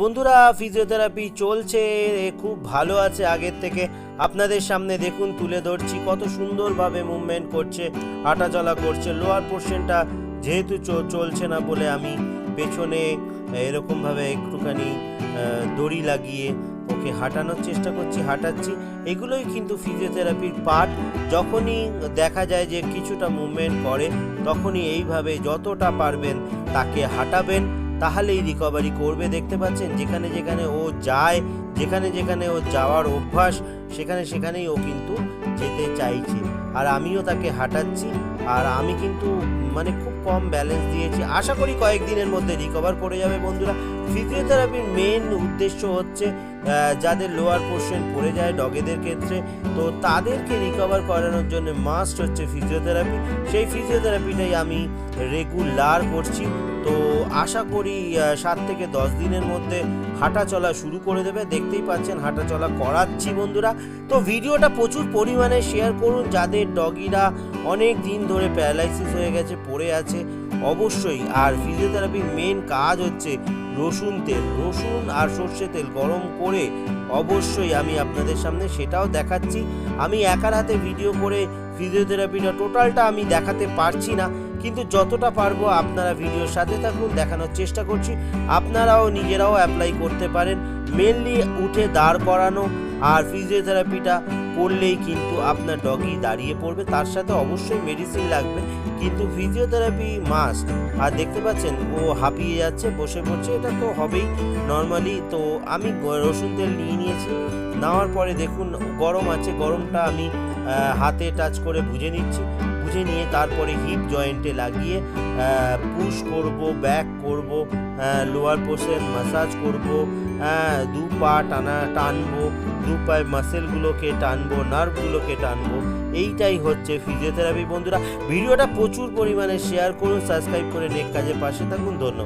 বন্ধুরা ফিজিওথেরাপি চলছে খুব ভালো আছে আগের থেকে। আপনাদের সামনে দেখুন, তুলে ধরছি কত সুন্দরভাবে মুভমেন্ট করছে হাঁটা চলা করছে লোয়ার পোর্শনটা যেহেতু চলছে না বলে আমি পেছনে এরকমভাবে একটুখানি দড়ি লাগিয়ে ওকে হাঁটানোর চেষ্টা করছি, হাঁটাচ্ছি। এগুলোই কিন্তু ফিজিওথেরাপির পার্ট যখনই দেখা যায় যে কিছুটা মুভমেন্ট করে, তখনই এইভাবে যতটা পারবেন তাকে হাঁটাবেন। তাহলেই রিকভারি করবে। দেখতে পাচ্ছেন, যেখানে যেখানে ও যায়, যেখানে যেখানে ও যাওয়ার অভ্যাস, সেখানে সেখানেই ও কিন্তু যেতে চাইছে। আর আমিও তাকে হাঁটাচ্ছি, আর আমি কিন্তু মানে খুব কম ব্যালেন্স দিয়েছি। আশা করি কয়েকদিনের মধ্যে রিকভার করে যাবে বন্ধুরা। ফিজিওথেরাপির মেন উদ্দেশ্য হচ্ছে যাদের লোয়ার পোর্শন পড়ে যায় ডগেদের ক্ষেত্রে, তো তাদেরকে রিকভার করানোর জন্য মাস্ট হচ্ছে ফিজিওথেরাপি সেই ফিজিওথেরাপিটাই আমি রেগুলার করছি। তো আশা করি সাত থেকে দশ দিনের মধ্যে হাঁটা চলা শুরু করে দেবে। দেখতেই পাচ্ছেন হাঁটা চলা করাচ্ছি বন্ধুরা। তো ভিডিওটা প্রচুর পরিমাণে শেয়ার করুন। যাদের ডগিরা অনেক দিন ধরে প্যারালাইসিস হয়ে গেছে পড়ে আছে। অবশ্যই, আর ফিজিওথেরাপির মেন কাজ হচ্ছে রসুন তেল। রসুন আর সর্ষে তেল গরম করে অবশ্যই আমি আপনাদের সামনে সেটাও দেখাচ্ছি। আমি একার হাতে ভিডিও করে ফিজিওথেরাপিটা টোটালটা আমি দেখাতে পারছি না, কিন্তু যতটা পারব আপনারা ভিডিওর সাথে থাকুন, দেখানোর চেষ্টা করছি। আপনারাও নিজেরাও অ্যাপ্লাই করতে পারেন। মেনলি উঠে দাঁড় করানো আর ফিজিওথেরাপিটা করলেই কিন্তু আপনার ডগি দাঁড়িয়ে পড়বে। তার সাথে অবশ্যই মেডিসিন লাগবে। কিন্তু ফিজিওথেরাপি মাস্ট আর দেখতে পাচ্ছেন, ও হাঁপিয়ে যাচ্ছে, বসে পড়ছে, এটা তো হবেই। নর্মালি তো আমি রসুন তেল নিয়ে নিয়েছি। নেওয়ার পরে দেখুন, গরম আছে, গরমটা আমি হাতে টাচ করে বুঝে নিচ্ছি। বুঝে নিয়ে তারপরে হিপ জয়েন্টে লাগিয়ে পুশ করব ব্যাক করব লোয়ার পোর্শন মাসাজ করব দু পা টানা, টানবো, দু পায়ে মাসেলগুলোকে টানবো নার্ভগুলোকে টানবো, এইটাই হচ্ছে ফিজিওথেরাপি বন্ধুরা, ভিডিওটা প্রচুর পরিমাণে শেয়ার করুন সাবস্ক্রাইব করে নেক কাজে পাশে থাকুন। ধন্যবাদ।